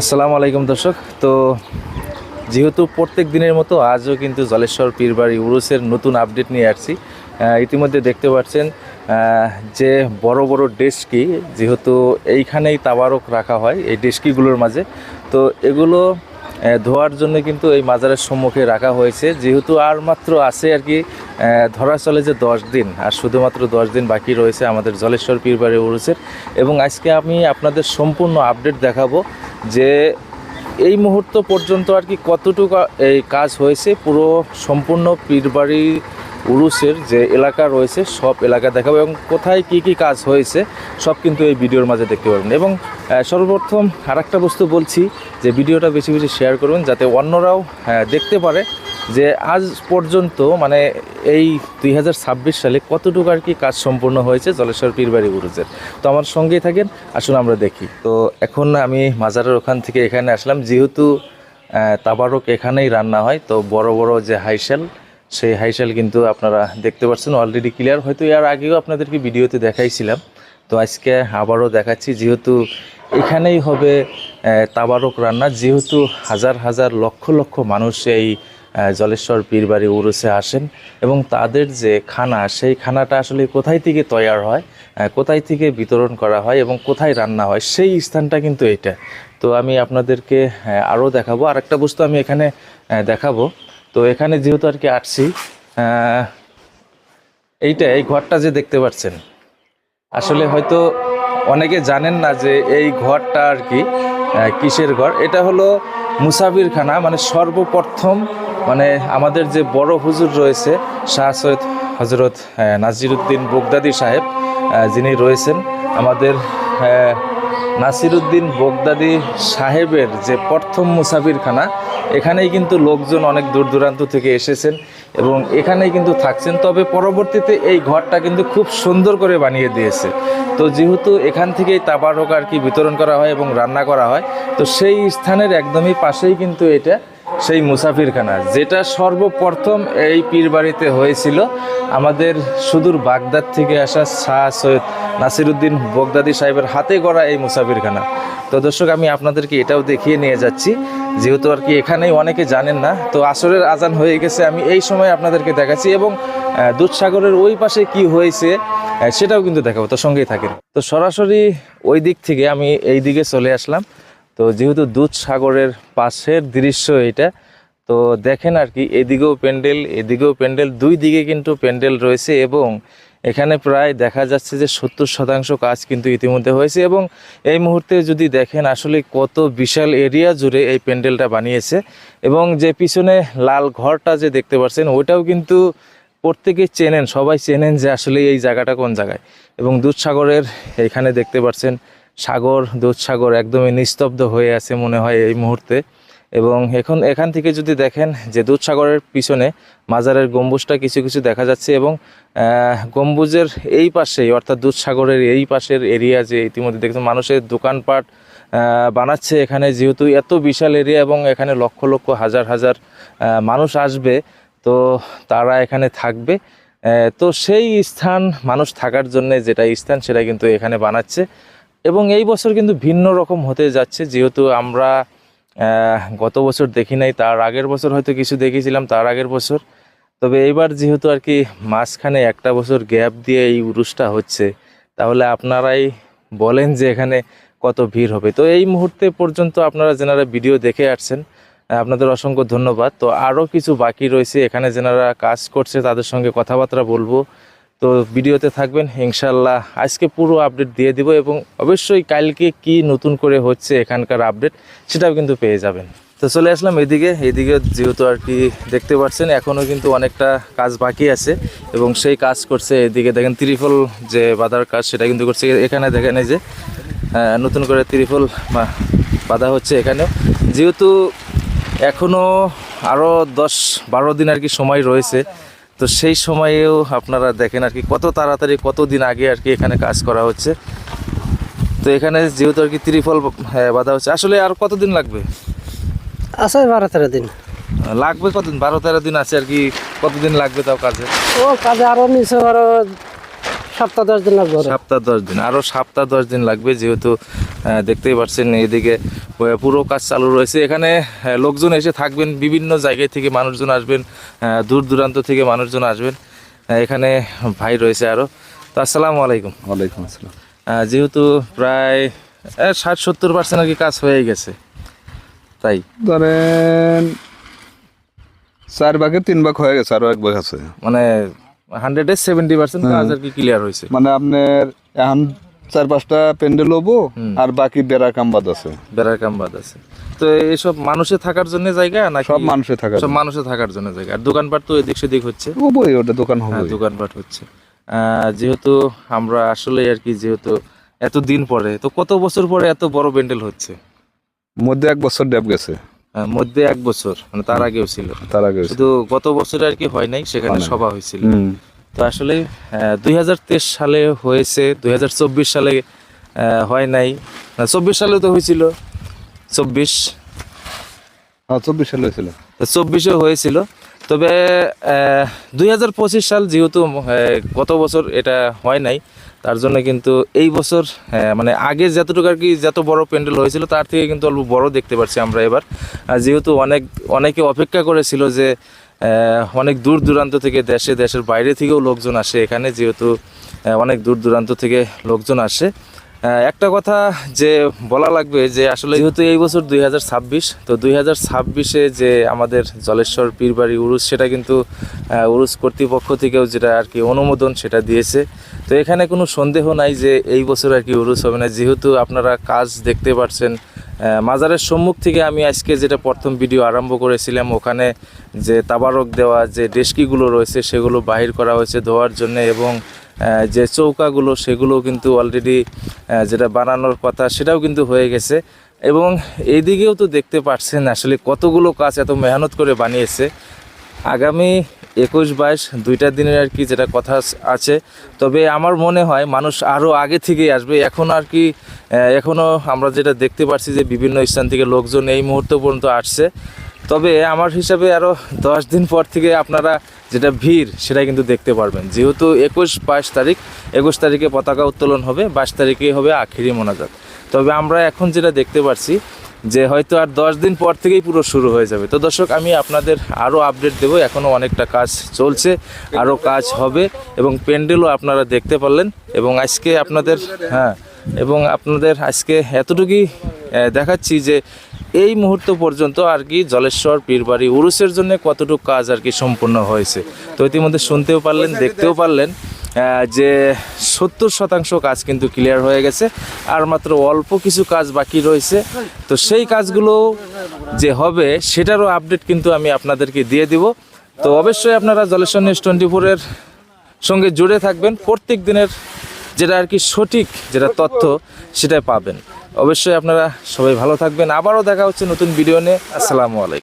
আসসালামু আলাইকুম দর্শক। তো যেহেতু প্রত্যেক দিনের মতো আজও কিন্তু জলেশ্বর পীরবাড়ি উরুসের নতুন আপডেট নিয়ে আসছি ইতিমধ্যে দেখতে পাচ্ছেন যে বড় বড় ডেস্কি, যেহেতু এইখানেই তাবারক রাখা হয় এই ডেস্কিগুলোর মাঝে, তো এগুলো ধোয়ার জন্য কিন্তু এই মাজারের সম্মুখে রাখা হয়েছে। যেহেতু আর মাত্র আছে আর কি ধরা চলে যে দশ দিন, আর শুধুমাত্র দশ দিন বাকি রয়েছে আমাদের জলেশ্বর পীরবাড়ি উরুসের। এবং আজকে আমি আপনাদের সম্পূর্ণ আপডেট দেখাবো যে এই মুহূর্ত পর্যন্ত আর কি কতটুকু এই কাজ হয়েছে, পুরো সম্পূর্ণ পীরবাড়ি উরুসের যে এলাকা রয়েছে, সব এলাকা দেখাবো এবং কোথায় কি কি কাজ হয়েছে, সব কিন্তু এই ভিডিওর মাঝে দেখতে পারবেন। এবং সর্বপ্রথম আর একটা বস্তু বলছি যে, ভিডিওটা বেশি বেশি শেয়ার করবেন যাতে অন্যরাও দেখতে পারে। যে আজ পর্যন্ত মানে এই দুই হাজার ছাব্বিশ সালে কতটুকু আর কি কাজ সম্পূর্ণ হয়েছে জলেশ্বর পীরবাড়ি উরুজের। তো আমার সঙ্গেই থাকেন, আসুন আমরা দেখি। তো এখন আমি মাজারের ওখান থেকে এখানে আসলাম, যেহেতু তাবারক এখানেই রান্না হয়, তো বড় বড় যে হাইশেল, সেই হাইশেল কিন্তু আপনারা দেখতে পাচ্ছেন অলরেডি ক্লিয়ার হয়তো এর আগেও আপনাদেরকে ভিডিওতে দেখাইছিলাম, তো আজকে আবারও দেখাচ্ছি, যেহেতু এখানেই হবে তাবারক রান্না, যেহেতু হাজার হাজার লক্ষ লক্ষ মানুষ এই জলেশ্বর পীরবাড়ি উরুসে আসেন এবং তাদের যে খানা, সেই খানাটা আসলে কোথায় থেকে তৈয়ার হয় কোথায় থেকে বিতরণ করা হয় এবং কোথায় রান্না হয়, সেই স্থানটা কিন্তু এটা। তো আমি আপনাদেরকে আরও দেখাবো। আর একটা বস্তু আমি এখানে দেখাবো। তো এখানে যেহেতু আর কি আসছি এইটা, এই ঘরটা যে দেখতে পাচ্ছেন, আসলে হয়তো অনেকে জানেন না যে এই ঘরটা আর কি কিসের ঘর। এটা হলো মুসাফিরখানা মানে সর্বপ্রথম মানে আমাদের যে বড় হুজুর রয়েছে, শাহ সৈয়দ হজরত নাজিরুদ্দিন বগদাদি সাহেব যিনি রয়েছেন, আমাদের নাসিরুদ্দিন বগদাদি সাহেবের যে প্রথম মুসাফিরখানা, এখানেই কিন্তু লোকজন অনেক দূর দূরান্ত থেকে এসেছেন এবং এখানেই কিন্তু থাকছেন। তবে পরবর্তীতে এই ঘরটা কিন্তু খুব সুন্দর করে বানিয়ে দিয়েছে। তো যেহেতু এখান থেকেই তাবারক আর কি বিতরণ করা হয় এবং রান্না করা হয়, তো সেই স্থানের একদমই পাশেই কিন্তু এটা সেই মুসাফিরখানা, যেটা সর্বপ্রথম এই পীরবাড়িতে হয়েছিল। আমাদের সুদূর বাগদাদ থেকে আসা শাহ সৈয়দ নাসিরুদ্দিন বগদাদি সাহেবের হাতে গড়া এই মুসাফিরখানা। তো দর্শক, আমি আপনাদেরকে এটাও দেখিয়ে নিয়ে যাচ্ছি। যেহেতু আর কি এখানেই অনেকে জানেন না, তো আসরের আজান হয়ে গেছে, আমি এই সময় আপনাদেরকে দেখাচ্ছি এবং দুধসাগরের ওই পাশে কি হয়েছে সেটাও কিন্তু দেখাবো, তো সঙ্গেই থাকেন। তো সরাসরি ওই দিক থেকে আমি এই দিকে চলে আসলাম। তো যেহেতু দুধসাগরের পাশের দৃশ্য এটা, তো দেখেন আর কি, এদিকেও প্যান্ডেল এদিকেও প্যান্ডেল, দুই দিকে কিন্তু প্যান্ডেল রয়েছে এবং এখানে প্রায় দেখা যাচ্ছে যে সত্তর শতাংশ কাজ কিন্তু ইতিমধ্যে হয়েছে এবং এই মুহূর্তে যদি দেখেন আসলে কত বিশাল এরিয়া জুড়ে এই প্যান্ডেলটা বানিয়েছে এবং যে পিছনে লাল ঘরটা যে দেখতে পাচ্ছেন, ওইটাও কিন্তু প্রত্যেকে চেনেন, সবাই চেনেন যে আসলে এই জায়গাটা কোন জায়গায়। এবং দুধসাগরের এখানে দেখতে পাচ্ছেন সাগর, দুধসাগর একদমই নিস্তব্ধ হয়ে আছে মনে হয় এই মুহূর্তে। এবং এখন এখান থেকে যদি দেখেন যে দুধসাগরের পিছনে মাজারের গম্বুজটা কিছু কিছু দেখা যাচ্ছে এবং গম্বুজের এই পাশেই অর্থাৎ দুধসাগরের এই পাশের এরিয়া যে ইতিমধ্যে দেখছেন, মানুষের দোকানপাট বানাচ্ছে এখানে যেহেতু এত বিশাল এরিয়া এবং এখানে লক্ষ লক্ষ হাজার হাজার মানুষ আসবে, তো তারা এখানে থাকবে। তো সেই স্থান মানুষ থাকার জন্য যেটা স্থান সেটা কিন্তু এখানে বানাচ্ছে। এবং এই বছর কিন্তু ভিন্ন রকম হতে যাচ্ছে, যেহেতু আমরা গত বছর দেখি নাই, তার আগের বছর হয়তো কিছু দেখেছিলাম, তার আগের বছর। তবে এইবার যেহেতু আর কি মাঝখানে একটা বছর গ্যাপ দিয়ে এই উরুসটা হচ্ছে, তাহলে আপনারাই বলেন যে এখানে কত ভিড় হবে। তো এই মুহূর্তে পর্যন্ত আপনারা যেনারা ভিডিও দেখে আসছেন আপনাদের অসংখ্য ধন্যবাদ। তো আরও কিছু বাকি রয়েছে, এখানে যেনারা কাজ করছে, তাদের সঙ্গে কথাবার্তা বলব। তো ভিডিওতে থাকবেন ইনশাল্লাহ আজকে পুরো আপডেট দিয়ে দিব এবং অবশ্যই কালকে কি নতুন করে হচ্ছে এখানকার আপডেট সেটাও কিন্তু পেয়ে যাবেন। তো চলে আসলাম এদিকে এদিকে যেহেতু আর কি দেখতে পাচ্ছেন, এখনও কিন্তু অনেকটা কাজ বাকি আছে এবং সেই কাজ করছে এদিকে দেখেন ত্রিফল যে বাঁধার কাজ সেটা কিন্তু করছে। এখানে দেখেন এই যে নতুন করে ত্রিফল বাঁধা হচ্ছে এখানে। যেহেতু এখনও আরও দশ বারো দিন আর কি সময় রয়েছে তো সেই সময়েও আপনারা দেখেন আর কি কত তাড়াতাড়ি কত দিন আগে আর কি এখানে কাজ করা হচ্ছে। তো এখানে যেহেতু আর কি ত্রিফল হ্যাঁ বাঁধা হচ্ছে। আসলে আর কতদিন লাগবে? আছে বারো তেরো দিন। লাগবে কতদিন? বারো তেরো দিন আছে আর কি। কতদিন লাগবে তাও কাজে? ও কাজে আরও নিচে আরও সপ্তাহ দশ দিন লাগবে সপ্তাহ দশ দিন আরও সপ্তাহ দশ দিন লাগবে যেহেতু দেখতেই পাচ্ছেন এদিকে পুরো কাজ চালু রয়েছে। এখানে লোকজন এসে থাকবেন বিভিন্ন জায়গায় থেকে মানুষজন আসবেন দূর দূরান্ত থেকে মানুষজন আসবেন। এখানে ভাই রয়েছে আরও তো আসসালামু আলাইকুম। ওয়ালাইকুম আসসালাম। যেহেতু প্রায় ষাট সত্তর পার্সেন্ট আর কি কাজ হয়ে গেছে। তাই? ধরেন চার ভাগে তিন ভাগ হয়ে গেছে আরও এক ভাগ আছে। মানে হান্ড্রেডে সেভেন্টি পার্সেন্ট কাজ আর কি ক্লিয়ার হয়েছে। মানে আপনার এখন চার পাঁচটা প্যান্ডেল হব আর বাকি বেড়া কামবাদ আছে। বেড়ার আছে। তো এইসব মানুষে থাকার জন্য জায়গা নাকি সব মানুষে থাকার সব মানুষে থাকার জন্য জায়গা? আর দোকানপাট তো এদিক সেদিক হচ্ছে। হবোই ওটা দোকান হ্যাঁ হবোই। দোকানপাট হচ্ছে। যেহেতু আমরা আসলে আর কি যেহেতু এত দিন পরে তো কত বছর পরে এত বড় প্যান্ডেল হচ্ছে? মধ্যে এক বছর ড্যাব গেছে। মধ্যে এক বছর মানে তার আগেও ছিল। তার আগে। শুধু গত বছরে আর কি হয় নাই সেখানে সভা হয়েছিল। তো আসলে দুই হাজার তেইশ সালে হয়েছে দুই হাজার চব্বিশ সালে হয় নাই। চব্বিশ সালে তো হয়েছিল। চব্বিশ। হ্যাঁ চব্বিশ সালে হয়েছিল। চব্বিশে হয়েছিল। তবে দুই হাজার পঁচিশ সাল যেহেতু গত বছর এটা হয় নাই তার জন্য কিন্তু এই বছর আহ, মানে আগে যতটুকু আর কি যত বড় প্যান্ডেল হয়েছিল তার থেকে কিন্তু অল্প বড় দেখতে পাচ্ছি আমরা এবার। যেহেতু অনেক অনেকে অপেক্ষা করেছিল যে অনেক দূর দূরান্ত থেকে দেশে দেশের বাইরে থেকেও লোকজন আসে এখানে যেহেতু অনেক দূর দূরান্ত থেকে লোকজন আসে। একটা কথা যে বলা লাগবে যে আসলে যেহেতু এই বছর দুই হাজার ছাব্বিশ, তো দুই ছাব্বিশে যে আমাদের জলেশ্বর পীরবাড়ি উরুস, সেটা কিন্তু উরুস কর্তৃপক্ষ থেকেও যেটা আর কি অনুমোদন সেটা দিয়েছে। তো এখানে কোনো সন্দেহ নাই যে এই বছর আর কি উরুস হবে না। যেহেতু আপনারা কাজ দেখতে পাচ্ছেন মাজারের সম্মুখ থেকে আমি আজকে যেটা প্রথম ভিডিও আরম্ভ করেছিলাম, ওখানে যে তাবারক দেওয়া যে ডেস্কিগুলো রয়েছে, সেগুলো বাহির করা হয়েছে ধোয়ার জন্য এবং যে চৌকাগুলো, সেগুলো কিন্তু অলরেডি যেটা বানানোর কথা, সেটাও কিন্তু হয়ে গেছে। এবং এইদিকেও তো দেখতে পাচ্ছেন আসলে কতগুলো কাজ এত মেহনত করে বানিয়েছে। আগামী একুশ বাইশ দুইটা দিনের আর কি যেটা কথা আছে তবে আমার মনে হয় মানুষ আরও আগে থেকেই আসবে। এখন আর কি এখনও আমরা যেটা দেখতে পাচ্ছি যে বিভিন্ন স্থান থেকে লোকজন এই মুহূর্ত পর্যন্ত আসছে। তবে আমার হিসাবে আরও দশ দিন পর থেকে আপনারা যেটা ভিড় সেটা কিন্তু দেখতে পারবেন। যেহেতু একুশ বাইশ তারিখ, একুশ তারিখে পতাকা উত্তোলন হবে, বাইশ তারিখে হবে আখিরি মোনাজাত। তবে আমরা এখন যেটা দেখতে পাচ্ছি যে হয়তো আর দশ দিন পর থেকেই পুরো শুরু হয়ে যাবে। তো দর্শক, আমি আপনাদের আরও আপডেট দেবো। এখনও অনেকটা কাজ চলছে, আরও কাজ হবে, এবং প্যান্ডেলও আপনারা দেখতে পারলেন। এবং আজকে আপনাদের হ্যাঁ এবং আপনাদের আজকে এতটুকুই দেখাচ্ছি যে এই মুহূর্ত পর্যন্ত আর কি জলেশ্বর পীরবাড়ি উরুসের জন্য কতটুকু কাজ আর কি সম্পূর্ণ হয়েছে। তো ইতিমধ্যে শুনতেও পারলেন দেখতেও পারলেন যে সত্তর শতাংশ কাজ কিন্তু ক্লিয়ার হয়ে গেছে আর মাত্র অল্প কিছু কাজ বাকি রয়েছে। তো সেই কাজগুলো যে হবে সেটারও আপডেট কিন্তু আমি আপনাদেরকে দিয়ে দিব। তো অবশ্যই আপনারা জলেশ্বর নিউজ টোয়েন্টি ফোরের সঙ্গে জুড়ে থাকবেন। প্রত্যেক দিনের যেটা আর কি সঠিক যেটা তথ্য সেটাই পাবেন। অবশ্যই আপনারা সবাই ভালো থাকবেন। আবারও দেখা হচ্ছে নতুন ভিডিও নিয়ে। আসসালামু আলাইকুম।